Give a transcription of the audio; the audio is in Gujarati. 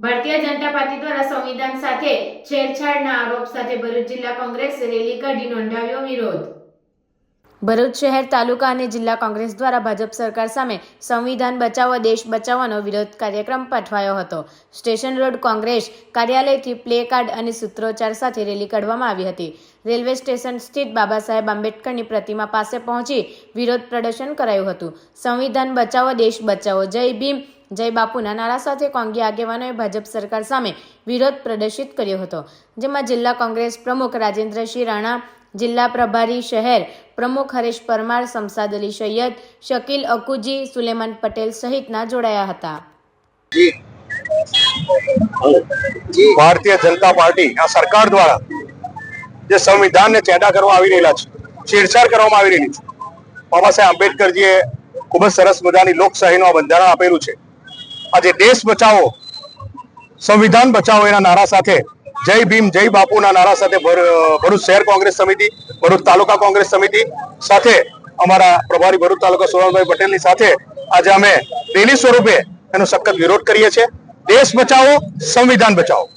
ભારતીય જનતા પાર્ટી દ્વારા સંવિધાન સાથે છેડછાડના આરોપ સાથે ભરૂચ જિલ્લા કોંગ્રેસ રેલી કાઢી નોંધાવ્યો વિરોધ. ભરૂચ શહેર, તાલુકા અને જિલ્લા કોંગ્રેસ દ્વારા ભાજપ સરકાર સામે સંવિધાન બચાવો, દેશ બચાવવાનો વિરોધ કાર્યક્રમ પાઠવાયો હતો. સ્ટેશન રોડ કોંગ્રેસ કાર્યાલયથી પ્લે કાર્ડ અને સૂત્રોચ્ચાર સાથે રેલી કાઢવામાં આવી હતી. રેલવે સ્ટેશન સ્થિત બાબા સાહેબ આંબેડકરની પ્રતિમા પાસે પહોંચી વિરોધ પ્રદર્શન કરાયું હતું. સંવિધાન બચાવો, દેશ બચાવો, જય ભીમ જય બાપુના નારા સાથે કોંગી આગેવાનોએ ભાજપ સરકાર સામે વિરોધ પ્રદર્શિત કર્યો હતો, જેમાં જિલ્લા કોંગ્રેસ પ્રમુખ રાજેન્દ્રસિંહ રાણા, જિલ્લા પ્રભારી શહેર પ્રમુખ હરેશ પરમાર, સમસાદ અલી સૈયદ, શકીલ અકુજી, સુલેમાન પટેલ સહિતના જોડાયા હતા. ભારતીય જનતા પાર્ટી આ સરકાર દ્વારા જે સંવિધાનને ચેડા કરવા આવી રહેલા છે, છેડછાડ કરવામાં આવી રહેલી છે. બાબા સાહેબ આંબેડકરજીએ ખૂબ જ સરસ મજાની લોકશાહીનું આ બંધારણ આપેલું છે. આજે દેશ બચાવો, સંવિધાન બચાવો એના નારા સાથે. જય ભીમ, જય બાપુના નારા સાથે ભર- ભરૂચ શહેર કોંગ્રેસ સમિતિ, ભરૂચ તાલુકા કોંગ્રેસ સમિતિ સાથે અમારા પ્રભારી ભરૂચ તાલુકા સોનલભાઈ પટેલની સાથે આજે અમે રેલી સ્વરૂપે એનો સખત વિરોધ કરીએ છીએ. દેશ બચાવો, સંવિધાન બચાવો.